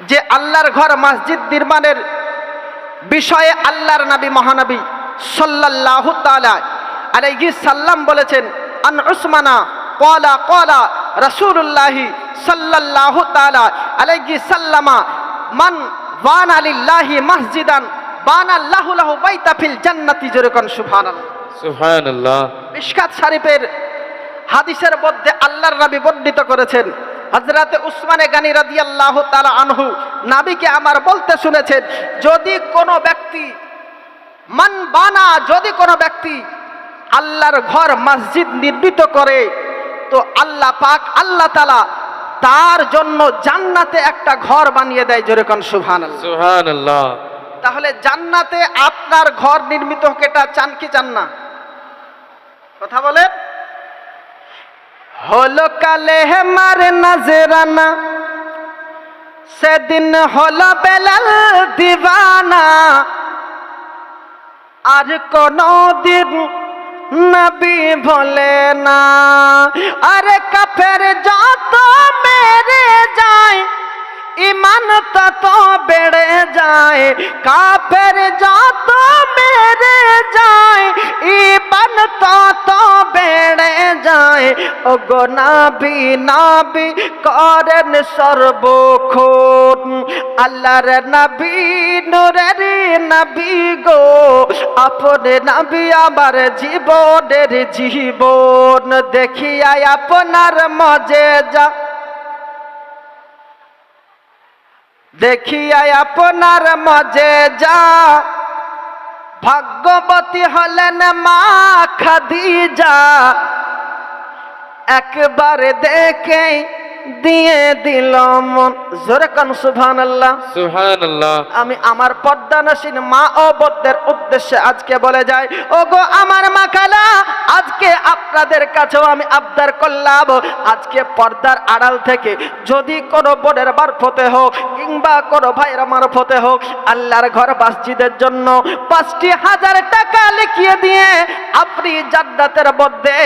যে আল্লাহর ঘর মসজিদ নির্মাণের বিষয়ে আল্লাহর নবী মহানবী সাল্লাল্লাহু তাআলা আলাইহি সাল্লাম বলেছেন আন উসমানা ক্বালা ক্বালা রাসূলুল্লাহি সাল্লাল্লাহু তাআলা আলাইহি সাল্লামা মান বানা লিল্লাহি মসজিদান বানা আল্লাহু লাহু বাইতা ফিল জান্নাতি জোরে সুবহানাল্লাহ। সুবহানাল্লাহ। মিশকাত শরীফের হাদিসের মধ্যে আল্লাহর নবী বর্ণিত করেছেন হজরতে উসমানে গানি রাদিয়াল্লাহু তালা আনহু নাবিকে আমার বলতে শুনেছেন যদি কোনো ব্যক্তি মান বানা যদি কোনো ব্যক্তি আল্লাহর ঘর মসজিদ নির্মিত করে তো আল্লাহ পাক আল্লাহ তালা তার জন্য জান্নাতে একটা ঘর বানিয়ে দেয় যেরকম সুবহানাল্লাহ। সুবহানাল্লাহ। তাহলে জান্নাতে আপনার ঘর নির্মিত হোক এটা চান কি চান না? কথা বলেন? হলো কালে মার নাজরানা। সেদিন হলো বেলাল দিবানা। আর কোনো দিন নবী ভোলে না। আরে কাফের যত মেরে যায় ইমান তত বেড়ে যায়, কাফের যত মেরে যায় ইমান তত বেড়ে যায়। ও গো নাবি নাবি করেন সর্বক্ষণ, আল্লাহর নবী নুরের নবী গো। আপনে নবী আমার জীবনের জীবন দেখিয়া আপনার মজে যা দেখিয়া আপনার মজে যা। ভাগ্যবতী হলেন মা খাদিজা। একবার দেখে দিয়ে দিল মন। জোরে কান সুবহান আল্লাহ সুবহানাল্লাহ। আমি আমার পর্দানসীন মা ও বদ্দের উদ্দেশ্যে আজকে বলে যাই ও গো আমার মা খালা আজকে আপনাদের কাছেও আমি আবদার করলাম। আজকে পর্দার আড়াল থেকে যদি কোনো বোনের মারফতে হোক কিংবা কোনো ভাইয়ের মারফতে হোক আল্লাহর ঘর মসজিদের জন্য পাঁচটি হাজার টাকা লিখিয়ে দিয়ে আপনি জান্নাতের মধ্যে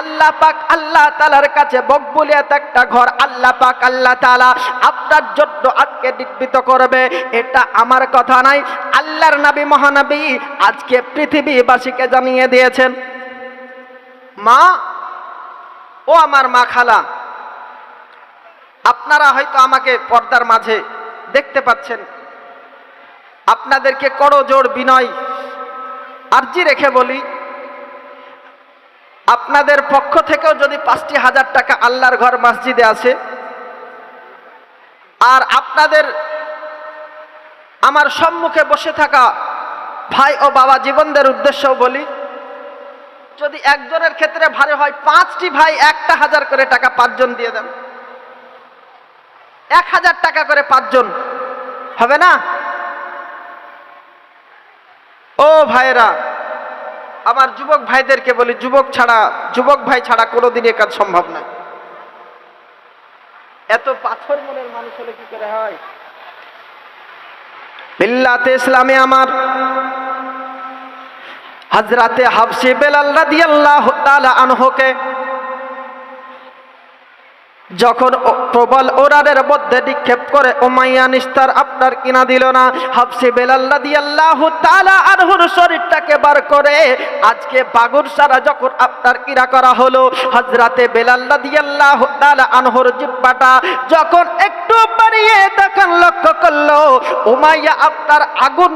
আল্লাহ পাক, আল্লাহ তালার কাছে বকবুলিয়াত একটা ঘর আল্লাহ পাক, আল্লাহ তালা আপনার জন্য আজকে নির্মিত করবে। এটা আমার কথা নাই, আল্লাহর নবী মহানবী আজকে পৃথিবীবাসীকে জানিয়ে দিয়েছেন। মা, ও আমার মা খালা, আপনারা হয়তো আমাকে পর্দার মাঝে দেখতে পাচ্ছেন। আপনাদেরকে করজোড় বিনয়। আর্জি রেখে বলি, আপনাদের পক্ষ থেকেও যদি পাঁচটি হাজার টাকা আল্লাহর ঘর মসজিদে আছে আর আপনাদের আমার সম্মুখে বসে থাকা ভাই ও বাবা জীবনদের উদ্দেশ্যও বলি, যদি একজনের ক্ষেত্রে ভারে হয় পাঁচটি ভাই একটা হাজার করে টাকা পাঁচজন দিয়ে দেন। এক হাজার টাকা করে পাঁচজন, হবে না? ও ভাইরা আমার যুবক ভাইদেরকে বলি, যুবক ছাড়া, যুবক ভাই ছাড়া কোনোদিন এ কাজ সম্ভব নয় এত পাথর মনের মানুষ হলে কি করে হয়? মিল্লাতে ইসলামে আমার হাজরাতে হাফসি বেলাল রাদিয়াল্লাহু তাআলা আনহুকে যখন প্রবল ওরারের মধ্যে নিক্ষেপ করে ওমাইয়া নিস্তার আপনার কিনা দিল না। হাফসি বেলাল্লা দিয়াল্লাহু তালা আনহুর শরীরটাকে বার করে আজকে বাগুর সারা যখন আপনার কিনা করা হলো হজরাতে বেলাল্লা দিয়াল্লাহু তালা আনহুর জিব্বাটা যখন একটু বাড়িয়ে তখন লক্ষ্য করল, উমাইয়া আপনার আগুন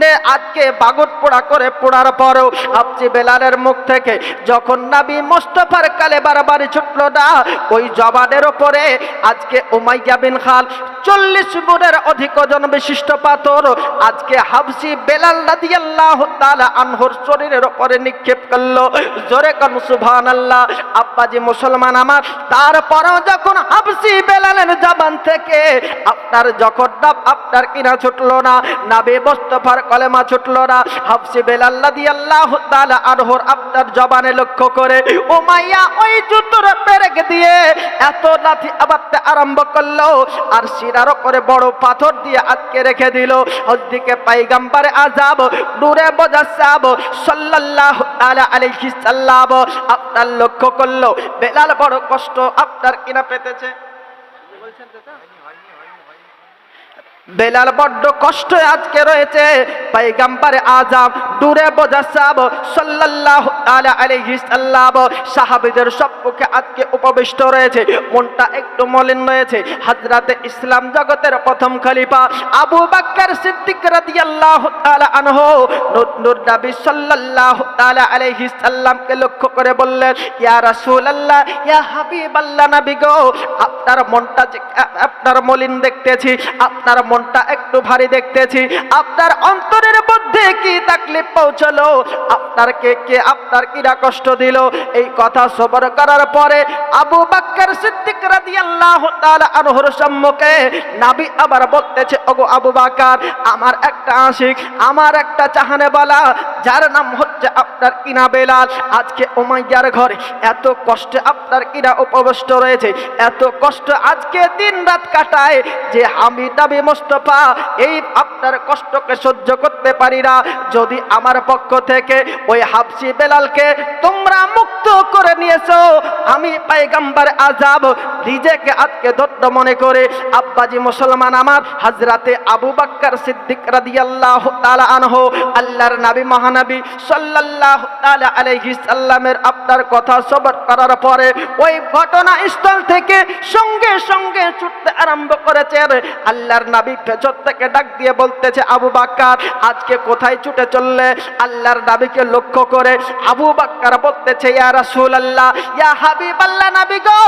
নে আজকে বাগট পোড়া করে পোড়ার পরও আপচি বেলালের মুখ থেকে, যখন নাবি মোস্তফার কালে বারবারই ছুটল না, ওই জবানের ওপরে আজকে উমাইয়া বিন খাল চল্লিশ বুনের অধিক ওজন বিশিষ্ট পাথর, আজকে হাবসি বেলাল রাদিয়াল্লাহু তাআলা আনহুর শরীরের ওপরে নিক্ষেপ করল। জোরে সুভান আল্লাহ আব্বাজি মুসলমান আমার, তারপরও যখন হাবসি বেলালের জবান থেকে আপনার যখন আপনার কিনা ছুটলো না, নাবি মোস্তফার কলেমা ছুটলো না। হাফসি বেলাল্লা দিয়ে আল্লাহ আনহুর আপনার জবানে লক্ষ্য করে, উমাইয়া ওই জুতোর পেরেক দিয়ে এত লাথি আবারতে আরম্ভ করল আর সিনারও করে বড় পাথর দিয়ে আটকে রেখে দিল। হদ্দিকে পাইগাম্বারে আজাব নূরে মুজাসসাব সাল্লাল্লাহু তাআলা আলাইহি সাল্লাম আপনার লক্ষ্য করল। বেলাল বড় কষ্ট আপনার কিনা পেতেছে। বলছেন? বেলাল বড্ড কষ্ট আজকে রয়েছে। পাইগাম্বারে আজাম দূরে বোঝাসাব সাল্লাল্লাহু তাআলা আলাইহি সাল্লাম। সাহাবীদের সম্মুখে আজকে উপবিষ্ট রয়েছে। মনটা একটু মলিন রয়েছে। হযরতে ইসলাম জগতের প্রথম খলিফা আবু বকর সিদ্দিক রাদিয়াল্লাহু তাআলা আনহু নূর নবী সাল্লাল্লাহু তাআলা আলাইহি সাল্লামকে লক্ষ্য করে বললেন, ইয়া রাসূলুল্লাহ, ইয়া হাবিবাল্লাহ নবী গো, আপনার মনটা আপনার মলিন দেখতেছি, আপনার মনটা একটু ভারী দেখতেছি। আপনার অন্তরের মধ্যে কি তাকলিফ পৌঁছলো? আপনার কে কে আপনার কিরা কষ্ট দিল? এই কথা সবর করার পরে আবু বাক্কর সিদ্দিক রাদিয়াল্লাহু তাআলা আনহুর সম্মুখে নবী আবার বলতেছে, ওগো আবু বাকার, আমার একটা আশিক, আমার একটা চাহানে বলা যার নাম হচ্ছে আপনার কিনা বেলাল। আজকে ওমাইয়ার ঘরে এত কষ্টে আপনার কিনা উপবিষ্ট রয়েছে, এত কষ্ট আজকে দিন রাত কাটায় যে আমি দাবি মোস্তফা, এই আপনার কষ্টকে সহ্য করতে পারি না। যদি আমার পক্ষ থেকে ওই হাফসি বেলালকে তোমরা মুক্ত করে নিয়েছো, আমি আজাব নিজেকে আজকে মনে করে আব্বাজি মুসলমান আমার হাজরাতে আবু বাক্কার সিদ্দিক আল্লাহর নবী মহানবী সাল্লামের আপনার কথা সবর করার পরে ওই ঘটনা স্থল থেকে সঙ্গে সঙ্গে ছুটতে আরম্ভ করেছে। আল্লাহর নবী পেছন থেকে ডাক দিয়ে বলতেছে, আবু বাক্কার আজকে কোথায় ছুটে চললে? আল্লাহর নবীকে লক্ষ্য করে আবু বাক্কার বলতেছে রাসূলুল্লাহ, ইয়া হাবিবাল্লাহ নবী গো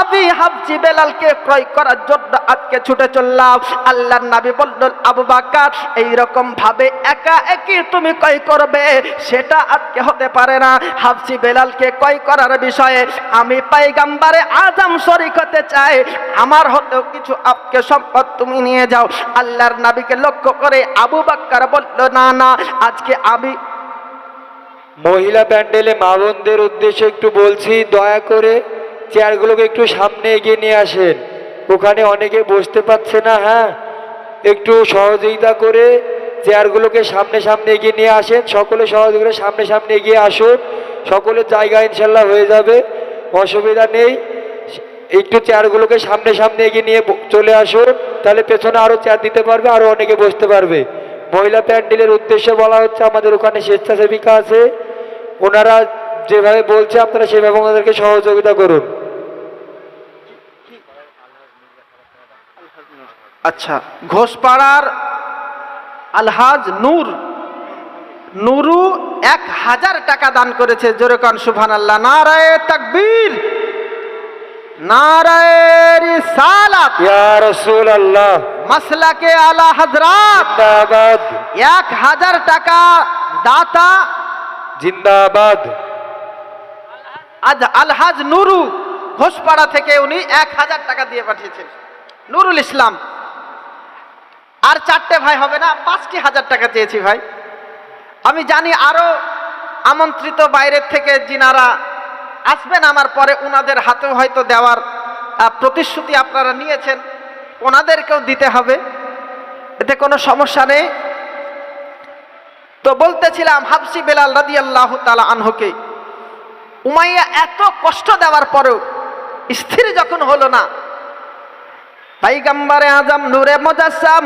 আবি হাবজি বেলালকে ক্রয় করার জন্য আজকে ছুটে চললাম। আল্লাহর নবী বললেন, আবু বাক্কার এই রকম ভাবে একা একই তুমি ক্রয় করবে? সেটা আজকে হতে পারে না। হাবজি বেলালকে ক্রয় করার বিষয়ে আমি পাইগাম্বারে আজম শরিক হতে চাই। আমার হতেও কিছু আপকে সম্পদ তুমি নিয়ে যাও। আল্লাহর নবীকে লক্ষ্য করে আবু বাক্কার বলল, না না, আজকে আমি মহিলা প্যান্ডেলে মা বোনদের উদ্দেশ্যে একটু বলছি, দয়া করে চেয়ারগুলোকে একটু সামনে এগিয়ে নিয়ে আসেন। ওখানে অনেকে বসতে পারছে না হ্যাঁ? একটু সহযোগিতা করে চেয়ারগুলোকে সামনে সামনে এগিয়ে নিয়ে আসেন। সকলে সহযোগিতা সামনে সামনে এগিয়ে আসুন। সকলের জায়গা ইনশাল্লাহ হয়ে যাবে, অসুবিধা নেই। একটু চেয়ারগুলোকে সামনে সামনে এগিয়ে নিয়ে চলে আসুন। তাহলে পেছনে আরও চেয়ার দিতে পারবে আরও অনেকে বসতে পারবে। মহিলা প্যান্ডেলের উদ্দেশ্যে বলা হচ্ছে আমাদের ওখানে স্বেচ্ছাসেবিকা আছে। ওনারা যেভাবে বলছে আপনারা সেভাবে ওনাদেরকে সহযোগিতা করুন। আচ্ছা ঘোষপাড়ার আলহাজ নূর নুরু এক হাজার টাকা দান করেছে জোরে কান সুভান আল্লাহ নারায় তাকবীর নারায় রিসালাত। ইয়া রসুল আল্লাহ মাসলাকে আলা হযরত। জিন্দাবাদ। এক হাজার টাকা দাতা। জিন্দাবাদ। আজ আলহাজ নুরু ঘোষপাড়া থেকে উনি এক হাজার টাকা দিয়ে পাঠিয়েছেন। নুরুল ইসলাম। আর চারটে ভাই হবে না পাঁচটি হাজার টাকা চেয়েছি ভাই। আমি জানি আরও আমন্ত্রিত বাইরের থেকে যিনারা আসবেন আমার পরে ওনাদের হাতেও হয়তো দেওয়ার প্রতিশ্রুতি আপনারা নিয়েছেন। ওনাদেরকেও দিতে হবে। এতে কোনো সমস্যা নেই। তো বলতেছিলাম হাফসি বেলাল রাদি আল্লাহ তালা আনহকে, উমাইয়া এত কষ্ট দেওয়ার পরেও স্থির যখন হলো না, পাইগাম্বারে আজম, নূরে মুজাসসাম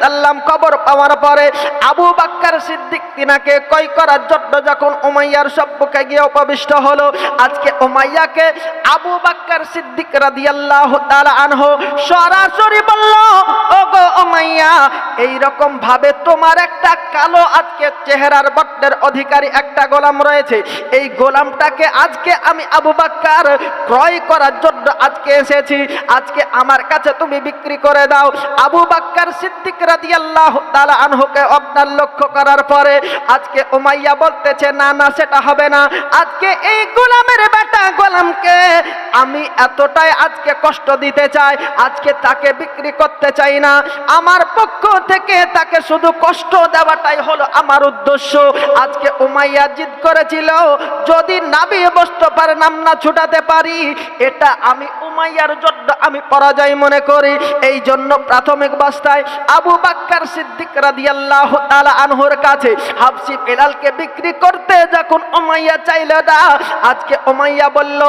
সাল্লাম কবর পাওয়ার পরে আবু বাক্কার সিদ্দিক তিনাকে কয় করার জন্য যখন উমাইয়ার গিয়ে উপবিষ্ট হলো, আজকে উমাইয়াকে আবু বাক্কার সিদ্দিক সরাসরি বলল উমাইয়া এই রকম ভাবে তোমার একটা কালো আজকে চেহারার বট্টের অধিকারী একটা গোলাম রয়েছে। এই গোলামটাকে আজকে আমি আবু বাক্কার ক্রয় করার জন্য আজকে এসেছি। আজকে আমার কাছে তুমি বিক্রি করে দাও। আবু বাক্কার সিদ্দিক রাদিয়াল্লাহু তাআলা আনহুকে আপনার লক্ষ্য করার পরে আজকে উমাইয়া বলতেছে, না না, সেটা হবে না। আজকে এই গোলামের বেটা গোলামকে আমি এতটাই আজকে কষ্ট দিতে চাই, আজকে তাকে বিক্রি করতে চাই না। আমার পক্ষ থেকে তাকে শুধু কষ্ট দেওয়াটাই হলো আমার উদ্দেশ্য। আজকে উমাইয়া জিদ করেছিল, যদি নাবি মোস্তফার নাম না ছুটাতে পারি, এটা আমি উমাইয়ার জন্য আমি পরাজয় মনে করি। এই জন্য প্রাথমিক অবস্থায় আবু বাক্কার সিদ্দিক রাদিয়াল্লাহু তাআলা আনহুর কাছে হাফসি বেলালকে বিক্রি করতে যখন উমাইয়া চাইল না, আজকে উমাইয়া বলল,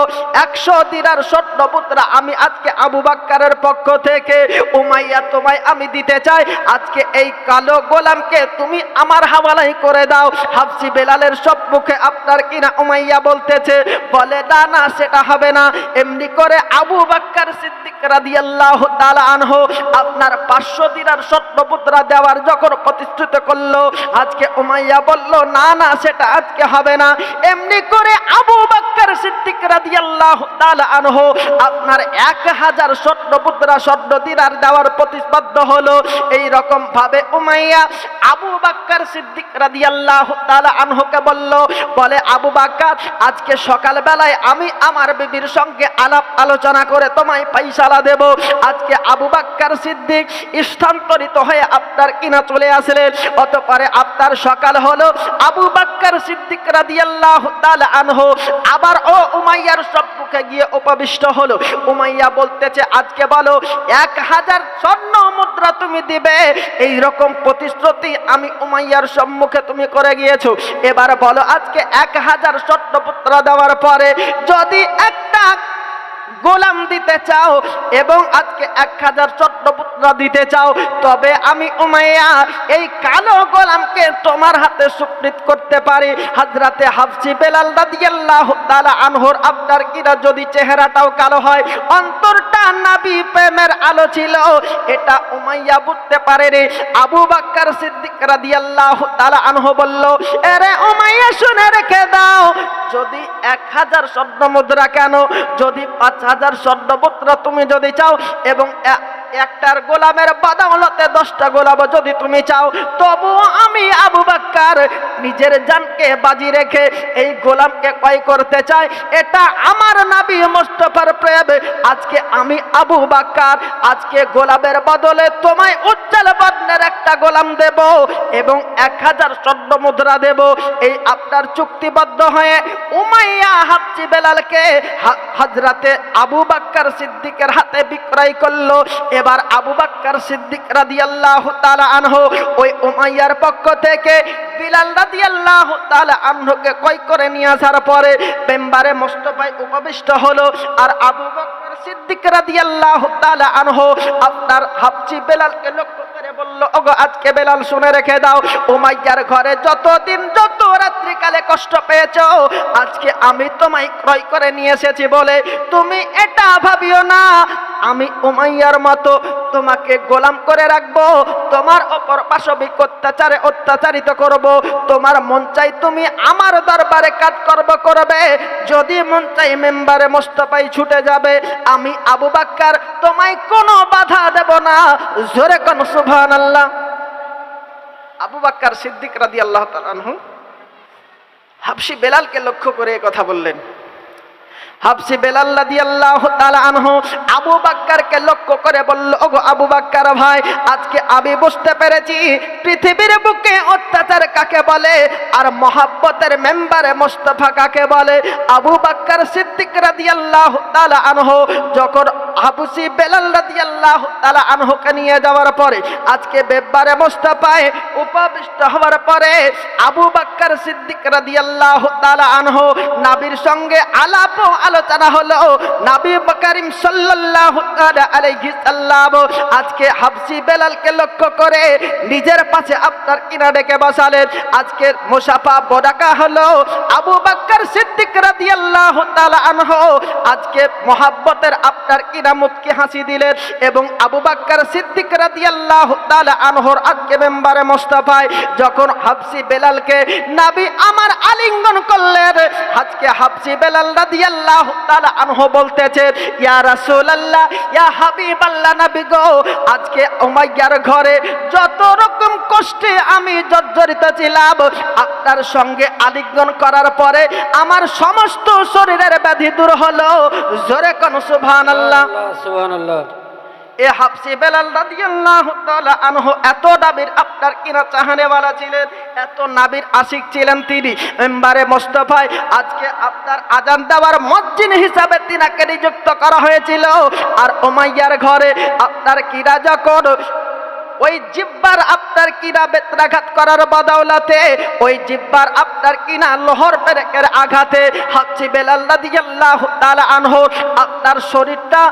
একশো দিনার স্বর্ণ মুদ্রা আমি আজকে আবু বাক্কারের পক্ষ থেকে উমাইয়া তোমায় আমি দিতে চাই। আজকে এই কালো গোলামকে তুমি আমার হাওয়ালাই করে দাও। হাফসি বেলালের সব মুখে আপনার কিনা উমাইয়া বলতেছে, বলে, না না, সেটা হবে না। এমনি করে আবু বাক্কার সিদ্দিক রাদিয়াল্লাহু তাআলা আনহু আপনার পাঁচশো দিনার স্বর্ণ দেওয়ার যখন প্রতিষ্ঠিত করল, আজকে উমাইয়া বলল, না না, সেটা আজকে হবে না। এমনি করে আবু বাক্কার সিদ্দিক রাদিয়াল্লাহু তাআলা আনহু আপনার এক হাজার স্বর্ণ মুদ্রা স্বর্ণ দিনার দেওয়ার প্রতিবদ্ধ হলো। এই রকম ভাবে উমাইয়া আবু বাক্কার সিদ্দিক রাদিয়াল্লাহু তাআলা আনহুকে বলল, বলে, আবু বাক্কার, আজকে সকাল বেলায় আমি আমার বিবির সঙ্গে আলাপ আলোচনা করে তোমায় পয়সালা দেব। আজকে আবু বাক্কার সিদ্দিক স্থানান্তরিত হয়ে আপনার কিনা চলে আসলেন। অতপরে আপনার সকাল হলো। আবু বাক্কার সিদ্দিক রাদিয়াল্লাহু তাআলা আনহু আবার ও উমাইয়ার সম্মুখে গিয়ে উপবিষ্ট হলো। উমাইয়া বলতেছে, আজকে বলো, এক হাজার স্বর্ণ মুদ্রা তুমি দিবে। এই রকম প্রতিশ্রুতি আমি উমাইয়ার সম্মুখে তুমি করে গিয়েছো। এবার বলো, আজকে এক হাজার স্বর্ণ মুদ্রা দেওয়ার পরে যদি একটা গোলাম দিতে চাও এবং আজকে এক হাজার চট্টপুত্র দিতে চাও, তবে আমি উমাইয়া এই কালো গোলামকে তোমার হাতে সুপ্রিত করতে পারি। হাজরাতে হাফসি বেলাল রাদিয়াল্লাহু তাআলা আনহর আপনার কিনা যদি চেহারাটাও কালো হয় অন্তরটা নাবি প্রেমের আলো ছিল, এটা উমাইয়া বুঝতে পারে রে আবু বাক্কার সিদ্দিক রাদিয়াল্লাহু তাআলা আনহু বলল, এরে উমাইয়া, শুনে রেখে দাও, যদি এক হাজার স্বর্ণ মুদ্রা কেন, যদি পাঁচ হাজার স্বর্ণ মুদ্রা তুমি যদি চাও, এবং একটার গোলামের বাদামলতে দশটা গোলাম যদি তুমি চাও তবু আমি আবু বাক্কার নিজের জানকে বাজি রেখে এই গোলামকে কয় করতে চাই। এটা আমার নাবি মোস্তফার প্রেম। আজকে আমি আবু বাক্কার, আজকে গোলামের বদলে তোমায় উজ্জ্বল বর্ণের একটা গোলাম দেব এবং এক হাজার স্বর্ণ মুদ্রা দেব। এই আপনার চুক্তিবদ্ধ হয়ে উমাইয়া হাফসি বেলালকে হাজরাতে আবু বাক্কার সিদ্দিকের হাতে বিক্রয় করল এবার আবু বাক্কার সিদ্দিক রাদিয়াল্লাহু তাআলা আনহু ওই উমাইয়ার পক্ষ থেকে বিলাল রাদিয়াল্লাহু তাআলা আনহুকে কয় করে নিয়ে আসার পরে মেম্বারে মোস্তফায় উপবিষ্ট হলো আর আবু বকর সিদ্দিক রাদিয়াল্লাহু তাআলা আনহু আপনার হাফসি বেলালকে লক্ষ্য আমি উমাইয়ার মতো তোমাকে গোলাম করে রাখব, তোমার অপর পাশবিক অত্যাচারে অত্যাচারিত করব। তোমার মন চাই তুমি আমার দরবারে কাজ করব করবে। যদি মন চাই মেম্বারে মোস্তফাই ছুটে যাবে, আমি আবু বাক্কার তোমায় কোনো বাধা দেব না। জোরে কোন আল্লাহ আবু বাক্কার সিদ্দিক রাদি আল্লাহ তালানহু হাবসি বেলালকে লক্ষ্য করে কথা বললেন। হাবসি বেলাল রাদিয়াল্লাহু তাআলা আনহু আবু বাক্কারকে লক্ষ্য করে বলল, ওগো আবু বাক্কার ভাই, আজকে আমি বুঝতে পেরেছি পৃথিবীর বুকে অত্যাচার কাকে বলে আর মহাব্বতের মেম্বারে মোস্তফা কাকে বলে। আবু বাক্কার সিদ্দিক রাদিয়াল্লাহু তাআলা আনহু যখন হাবুসি বেলাল রাদিয়াল্লাহু তাআলা আনহুকে নিয়ে যাওয়ার পরে, আজকে বেব্বারে মোস্তফায় উপবিষ্ট হওয়ার পরে আবু বাক্কার সিদ্দিক রাদিয়াল্লাহু তাআলা আনহু নাবির সঙ্গে আলাপ ও আলোচনা হলো নাবি করিম সাল্লাল্লাহু তাআলা আলাইহি সাল্লাম। আজকে হাবসি বেলালকে লক্ষ্য করে নিজের পাশে আপনার কিনা ডেকে বসালেন। আজকে মুসাফা বরাকা হলো আবু বাক্কার সিদ্দিক রাদিয়াল্লাহু তাআলা আনহু। আজকে মহাব্বতের আপনার কিনা মুচকি হাসি দিলেন এবং আবু বাক্কার সিদ্দিক রাদিয়াল্লাহু তাআলা আনহুর আজকে মেম্বারে মোস্তফায় যখন হাবসি বেলালকে, নাবি, আমার আলিঙ্গন করলেন। আজকে হাবসি বেলাল রাদিয়াল্লাহু তাআলা আনহু বলতেছে ইয়া রাসূলুল্লাহ, ইয়া হাবিবাল্লাহ নবী গো, আজকে উমাইয়ার ঘরে যত রকম কষ্টে আমি জর্জরিত ছিলাম, আপনার সঙ্গে আলিঙ্গন করার পরে আমার সমস্ত শরীরের ব্যাধি দূর হলো। জোরে কোন সুবহানাল্লাহ। সুবহানাল্লাহ। এ হাফসি বেলাল রাদিয়াল্লাহু তাআলা আনহু এত নাবির আপনার কিনা চাহানেওয়ালা ছিলেন, এত নাবির আশিক ছিলেন তিনি। মেম্বারে মোস্তফায় আজকে আপনার আজান দেওয়ার মজ্জিন হিসাবে তিনাকে নিযুক্ত করা হয়েছিল। আর ওমাইয়ার ঘরে আপনার কিরা যখন ওই জিব্বার আপনার কিনা বেত্রাঘাত করার বদৌলতে, ওই জিব্বার আপনার কিনা লোহর পেরেকের আঘাতে হাফসি বেলাল রাদিয়াল্লাহু তাআলা আনহু আপনার শরীরটা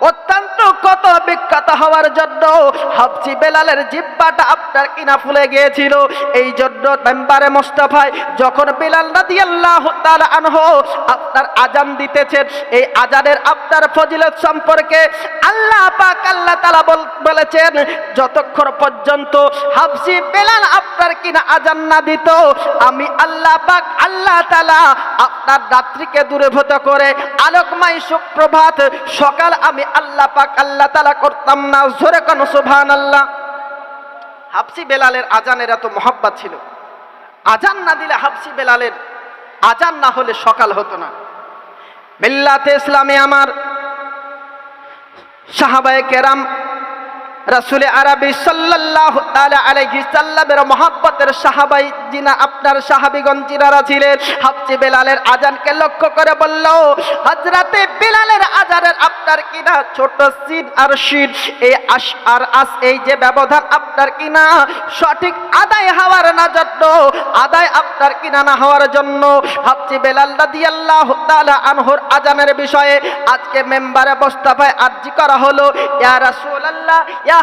অত্যন্ত কত বিখ্যাত হওয়ার জন্য হাফসি বেলালের জিব্বাটা আপনার কিনা ফুলে গিয়েছিল। এই জন্য মেম্বারে মোস্তফায় যখন বেলাল রাদিয়াল্লাহু তাআলা আনহু আপনার আজান দিতেছেন, এই আজানের আপনার ফজিলত সম্পর্কে আল্লাহ পাক আল্লাহ বল- বলেছেন, যতক্ষণ পর্যন্ত হাফসি বেলাল আপনার কিনা আজান না দিত, আমি আল্লাহ পাক আল্লাহ তাআলা আপনার রাত্রিকে দূরীভূত করে আলোকময় সুপ্রভাত, সকাল আমি আল্লাহ পাক আল্লাহ তালা করতাম না, জোরে কেন সুভান আল্লাহ হাফসি বেলালের আজানের এত মহাব্বাত ছিল। আজান না দিলে হাফসি বেলালের আজান না হলে সকাল হতো না। মিল্লাতে ইসলামে আমার সাহাবায়ে কেরাম রাসুল আরবি তাআলা আলাইহি সাল্লামের মহব্বতের সাহাবাই জিনা আপনার সাহাবীগণ জিনারা ছিলেন হাফসি বেলালের আজানকে লক্ষ্য করে বলল, হযরতে বেলালের আজানের আপনার কিনা ছোট সিন আর শিন এই আশ আর আস, এই যে ব্যবধান আপনার কিনা সঠিক আদায় হওয়ার না জন্য, আদায় আপনার কিনা না হওয়ার জন্য। হাফসি বেলাল রাদিয়াল্লাহু তাআলা আনহুর আজানের বিষয়ে আজকে মেম্বারে মোস্তফায় আরজি করা হলো, ইয়া রাসূলুল্লাহ, ইয়া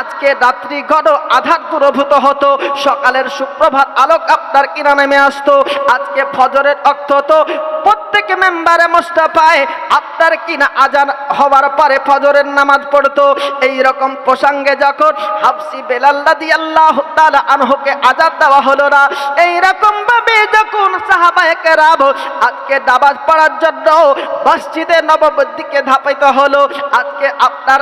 আজকে রাত্রি ঘন আধার দূরভূত হতো, সকালের সুপ্রভাত আলোক আপনার কিনা নেমে আসতো। আজকে ফজরের অর্থ তো প্রত্যেক মেম্বারে মোস্তফায় আপনার কিনা আজান হওয়ার পরে ফজরের নামাজ পড়তো এই রকম প্রসঙ্গে যখন হাফসি বেলাল্লা দিয়ে আল্লাহ তাআলা আনহুকে আজাদ দেওয়া হলো না এই রকম ভাবে যখন সাহাবায়ে কেরাম আজকে নামাজ পড়ার জন্য মসজিদে নববীর দিকে ধাপাইতে হলো, আজকে আপনার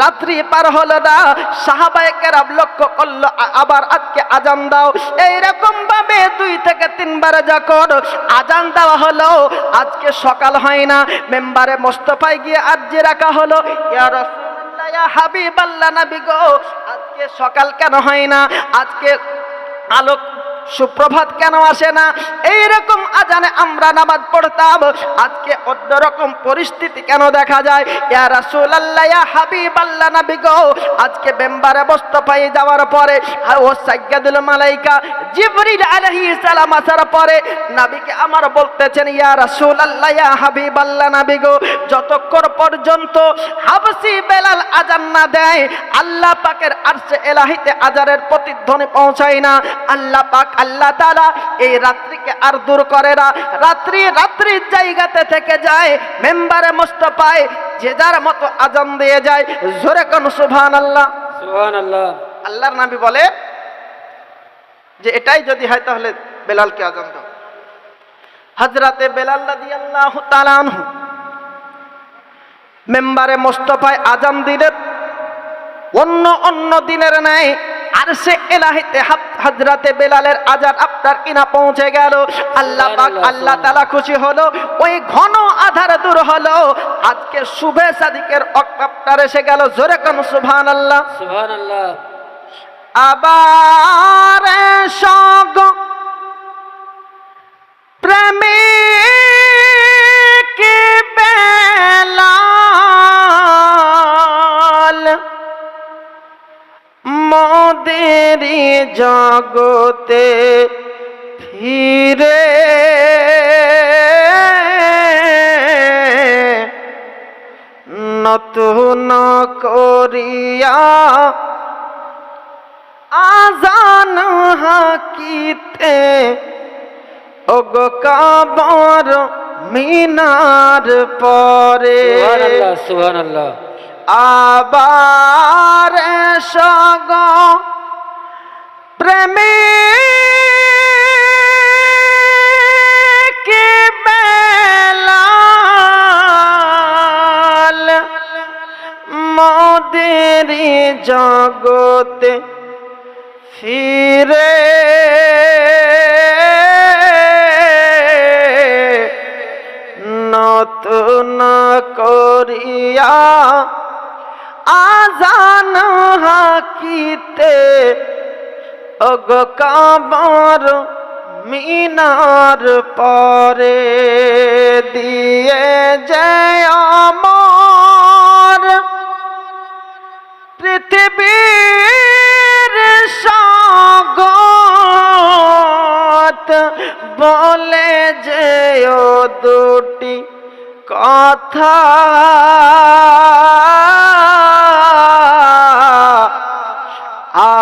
রাত্রি পার হলো না, সাহাবায়ে কেরাম লক্ষ্য করল আবার আজকে আজান দাও। এইরকম ভাবে দুই থেকে তিনবার যখন আজান দেওয়া হলো, আজকে সকাল হয় না, মেম্বারে মোস্তফায় গিয়ে আর্জি রাখা হলো, ইয়া রাসূলুল্লাহ, ইয়া হাবিবাল্লাহ, নবী গো, আজকে সকাল কেন হয় না? আজকে আলোক সুপ্রভাত কেন আসে না? এইরকম আজানে আমরা নামাজ পড়তাম। আজকে অন্যরকম পরিস্থিতি কেন দেখা যায়? ইয়া রাসূলুল্লাহ, ইয়া হাবিবাল্লাহ নবী গো। আজকে মেম্বারে মোস্তফায় যাওয়ার পরে ও সাজ্জাদুল মালাইকা জিবরিল আলাইহিস সালাম আসার পরে নবীকে আমার বলতেছেন, ইয়া রাসূলুল্লাহ, ইয়া হাবিবাল্লাহ নবী গো, যতক্ষণ পর্যন্ত হাবসি বেলাল আজান না দেয়, আল্লাহ পাকের আরশে এলাহিতে আজানের প্রতিধ্বনি পৌঁছায় না। আল্লাহ পাক আল্লাহ তাআলা এই রাত্রিকে আর দূর করে না। রাত্রি রাত্রির জায়গাতে থেকে যায় মেম্বারে মুস্তফায় যে যার মতো আজান দিয়ে যায়। জোরে কোন সুবহানাল্লাহ। সুবহানাল্লাহ। আল্লাহর নবী বলে যে এটাই যদি হয় তাহলে বেলালকে আজান দাও। হজরতে বেলাল রাদিয়াল্লাহু তাআলা আনহু মেম্বারে মোস্তফায় আজান দিলেন। অন্য অন্য দিনের নাই আর সে এলাহিতে হজরতে বেলালের আজান আপনার কিনা পৌঁছে গেল। আল্লাহ পাক আল্লাহ তালা খুশি হলো ওই ঘন আধার দূর হলো। আজকে শুভে সাদিকের অক্টাপ্টার এসে গেল। জোরে কোন সুবহান আল্লাহ সুবহানাল্লাহ। আবার সগ প্রেমিক জগতে ফিরে। নতুন করিয়া আজান হাকিতে ওগো কাবর মিনার পরে। আবার সগ প্রেমী বেলাল জগতে ফিরে নতুন করিয়া আজান হাকিতে অগ কাবার মিনার পরে দিয়ে যে আমার। পৃথিবীর স্বাগত বলে যে দুটি কথা।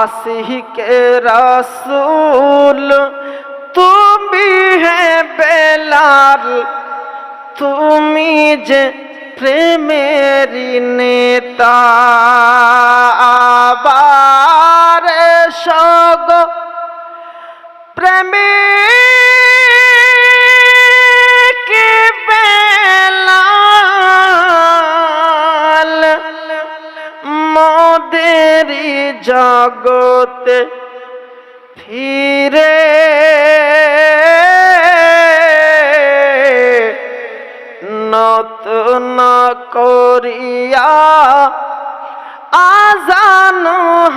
আশিকে রসুল তুমি হে বেলাল তুমি যে প্রেমেরি নেতা। আবার সগ প্রেমী জগতে ফিরে নতুন করিয়া আজান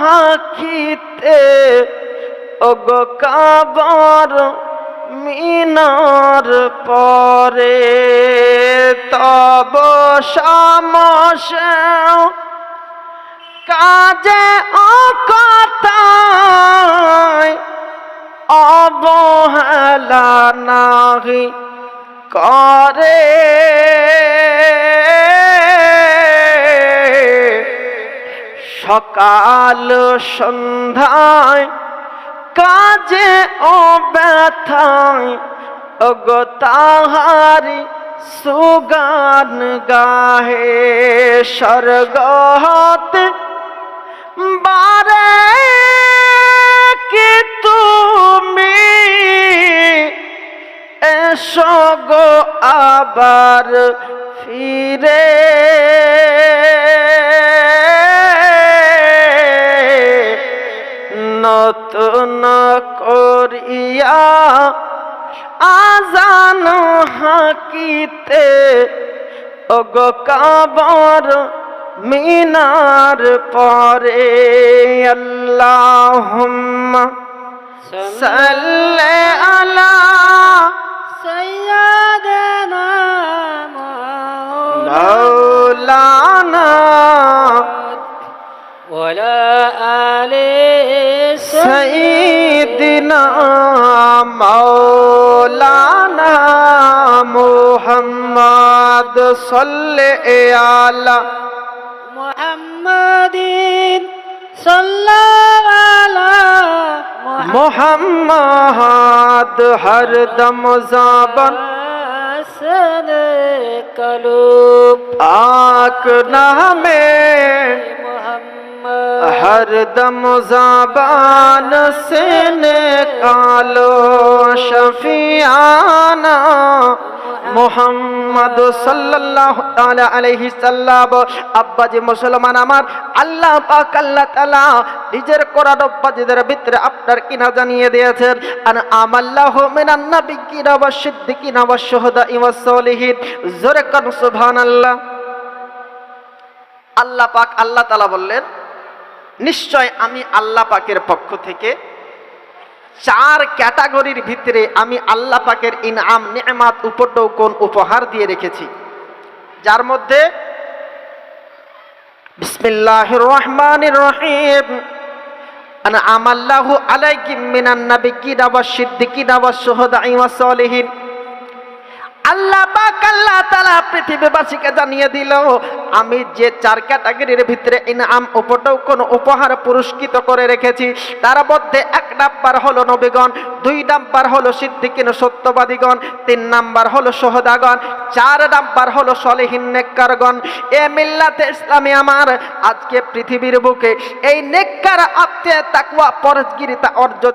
হাকিতে অগ কাবর মিনার পরে তব সমস্যা কাজে অকতায় করে। সকাল সন্ধ্যায় কাজে ও ব্যথায় অগ তাহারি সুগান গাহে স্বর্গতে বারে কি তুমি এসো গো আবার ফিরে। নতুন করিয়া আজান হাকিতে অগ কাবর মিনার পরে আল্লাহুম্মা সাল্লি আলা سيدنا مولانا ولا آل سيدنا مولانا محمد صلى على محمد صلى على محمد بعد ہر دم زابن سن قلوب آنکھ نہ ہمیں ہر دم زبان سے نکالو شفیانہ মোহাম্মদ সাল্লাল্লাহু তাআলা আলাইহি সাল্লাম আব্বা যে মুসলমান আমার। আল্লাহ পাক, আল্লাহ তাআলা নিজের কোরআন অব্বাজিদের ভিতরে আপনার কিনা জানিয়ে দিয়েছেন। আর আমাল্লাহু মিনান নাবিয়্যিনা ওয়াস সিদ্দিকিনা ওয়াস শুহাদা ওয়াস সলিহিন। জোরে কান সুবহানাল্লাহ। আল্লাহ পাক, আল্লাহ তাআলা বললেন নিশ্চয় আমি আল্লাহ পাকের পক্ষ থেকে চার ক্যাটাগরির ভিতরে আমি আল্লাহ পাকের ইনআম নেমাত উপটৌকন উপহার দিয়ে রেখেছি। যার মধ্যে বিসমিল্লাহির রহমানির রহিম আমাল্লাহু আলাইকুম মিনান নাবিয়্যিনা ওয়াস সিদ্দিকিনা ওয়াস শুহাদা'i ওয়াস সালিহিন। আল্লাহ পাক আল্লাহ তাআলা পৃথিবীবাসীকে জানিয়ে দিল, আমি যে চার ক্যাটাগরির ভিতরে ইনাম উপটৌকন উপহার পুরস্কৃত করে রেখেছি, তার মধ্যে এক নাম্বার হলো নবীগণ, দুই নাম্বার হলো সিদ্দিকিন সত্যবাদীগণ, তিন নাম্বার হলো সোহদাগণ, চার নাম্বার হলো সলেহীন নেককারগণ। এ মিল্লাতে ইসলামী আমার আজকে পৃথিবীর বুকে এই নেককার আত্মে তাকুয়া পরজগিরিতা অর্জন